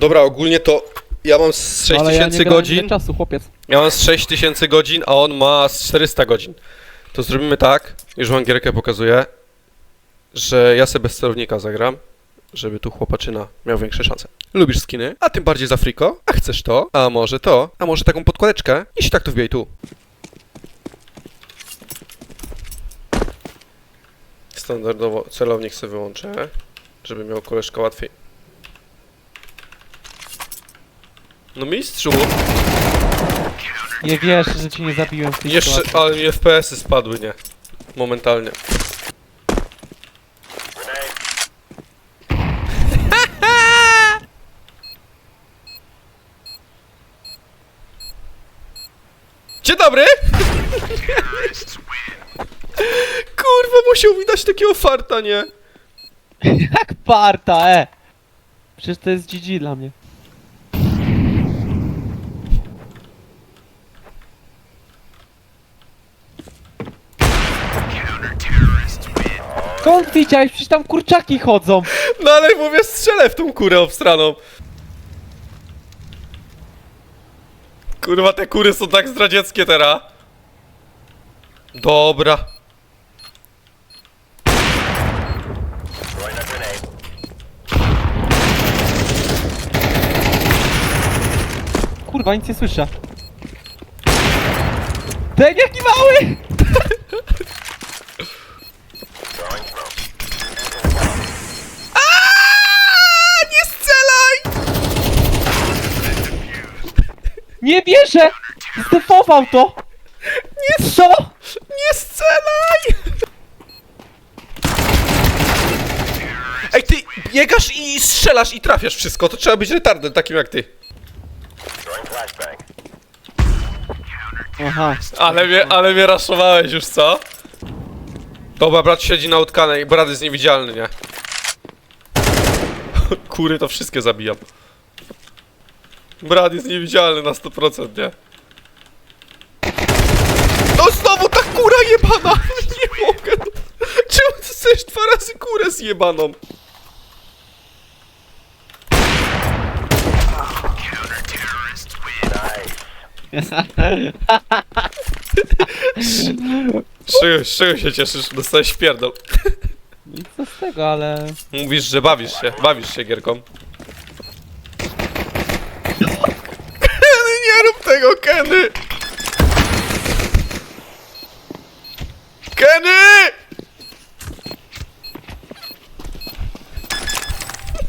Dobra, ogólnie to ja mam z No, ale ja 6000 godzin. czasu, chłopiec. Ja mam z 6000 godzin, a on ma z 400 godzin. To zrobimy tak, już wam gierkę pokazuję, że ja sobie bez celownika zagram, żeby tu chłopaczyna miał większe szanse. Lubisz skiny? A tym bardziej z Afriko? A chcesz to? A może to? A może taką podkładeczkę? Jeśli tak, to wbijaj tu. Standardowo celownik sobie wyłączę, żeby miał koleżka łatwiej. No mistrzu! Nie wiesz, że cię nie zabiłem w tej Jeszcze, sytuacji. ale mi FPS-y spadły, nie? Momentalnie. Dzień dobry! Kurwa, musiał mi dać takiego farta, nie? Jak parta, e! Przecież to jest GG dla mnie. Skąd widziałeś? Przecież tam kurczaki chodzą. No ale mówię, strzelę w tą kurę obstraną. Kurwa, te kury są tak zdradzieckie teraz. Dobra. Kurwa, nic nie słyszę. Ten jaki mały! Nie bierze! Zdefował to! Nie Co? Nie strzelaj! Ej, ty biegasz i strzelasz i trafiasz wszystko. To trzeba być retardem takim jak ty. Aha. Ale mnie, ale mnie raszowałeś już, co? Dobra, brat siedzi na utkanej. Brat jest niewidzialny, nie? Kury to wszystkie zabijam. Brat jest niewidzialny na 100%, nie? No znowu ta kura jebana! Nie mogę! Czemu ty chcesz dwa razy kurę zjebaną? Z czego się cieszysz? Dostałeś pierdol. Nic z tego, ale... Mówisz, że bawisz się, bawisz się gierką. Kenny, nie rób tego, Kenny! Kenny!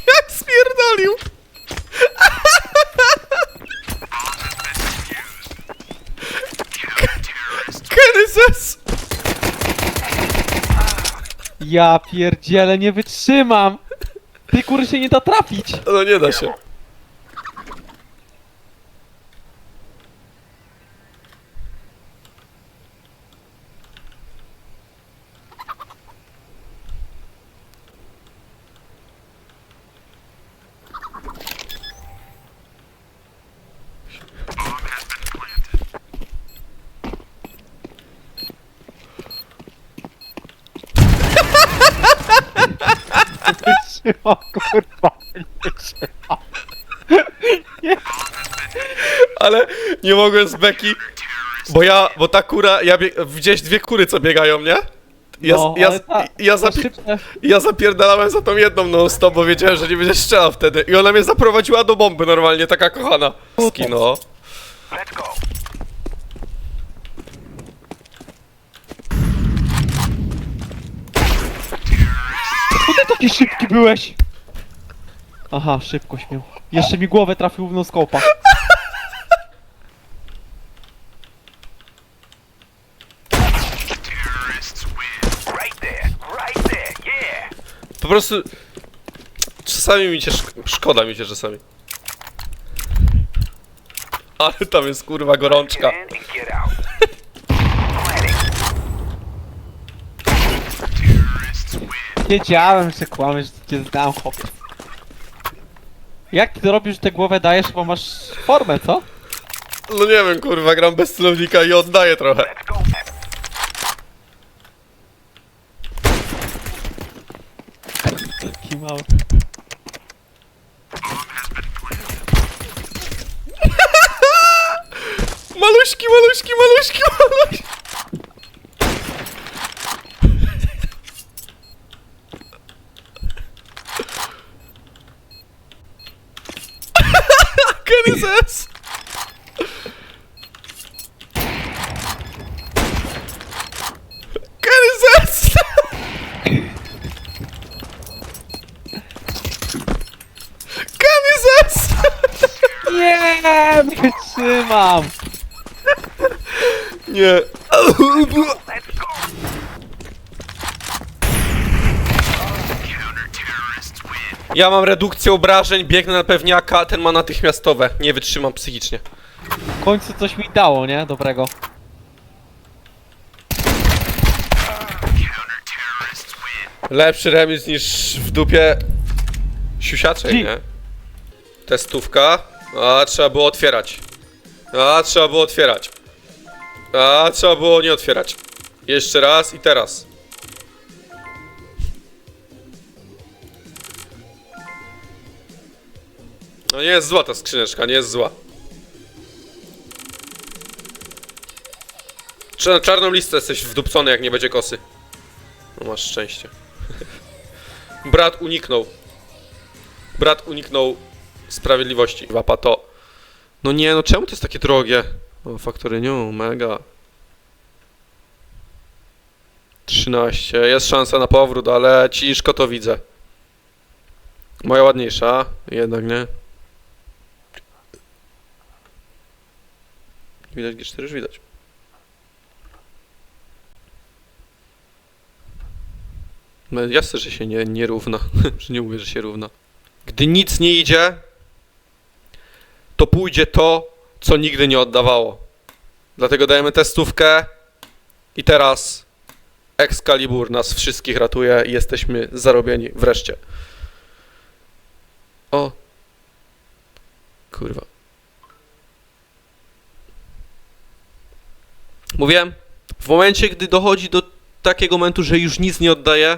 Jak spierdolił! Kenny zes! Ja pierdzielę, nie wytrzymam! Tej kury się nie da trafić! No nie da się. Wytrzymam, kurwa, nie. Ale nie mogłem z beki, bo ja, bo ta kura, ja bieg, widziałeś dwie kury co biegają, nie? Ja, No, ja, ale ta- ja, to ja zapierdalałem za tą jedną non stop, bo wiedziałem, że nie będzie strzelał wtedy. I ona mnie zaprowadziła do bomby normalnie, taka kochana. Skino. Co ty taki szybki byłeś? Aha, szybko śmiał. Jeszcze mi głowę trafił w noskopa. Po prostu... Czasami mi cię szk- szkoda mi cię czasami. Ale tam jest kurwa gorączka. Wiedziałem, że kłamiesz, że cię znam, chłopie. Jak ty robisz, że tę głowę dajesz, bo masz formę, co? No nie wiem, kurwa, gram bez celownika i oddaję trochę. Taki mały. Maluśki, maluśki, maluśki, maluśki. Kenizes! Nie, wytrzymam! Nie. Ja mam redukcję obrażeń, biegnę na pewniaka, ten ma natychmiastowe. Nie wytrzymam psychicznie. W końcu coś mi dało, nie? Dobrego. Lepszy remis niż w dupie siusiaczej, Ci- nie? Testówka. A, trzeba było otwierać. A, trzeba było otwierać. A, trzeba było nie otwierać. Jeszcze raz i teraz. No nie jest zła ta skrzyneczka, nie jest zła. Czy na czarną listę jesteś wdupcony, jak nie będzie kosy. No masz szczęście. Brat uniknął. Brat uniknął sprawiedliwości. Wapa to. No nie, no czemu to jest takie drogie? O, faktoryniu, mega. 13. Jest szansa na powrót, ale ciszko to widzę. Moja ładniejsza, jednak nie. Widać G4 już widać. No jasne, że się nie, nie równa. że nie mówię, że się równa. Gdy nic nie idzie, to pójdzie to, co nigdy nie oddawało. Dlatego dajemy testówkę i teraz Excalibur nas wszystkich ratuje i jesteśmy zarobieni wreszcie. O. Kurwa. Mówiłem, w momencie, gdy dochodzi do takiego momentu, że już nic nie oddaje,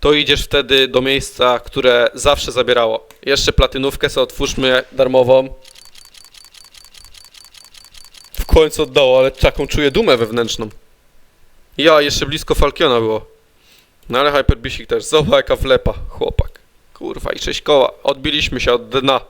to idziesz wtedy do miejsca, które zawsze zabierało. Jeszcze platynówkę sobie otwórzmy darmową. W końcu oddało, ale taką czuję dumę wewnętrzną. Ja, jeszcze blisko Falkiona było. No ale Hyperbisik też. Zobacz jaka wlepa, chłopak. Kurwa i sześć koła. Odbiliśmy się od dna.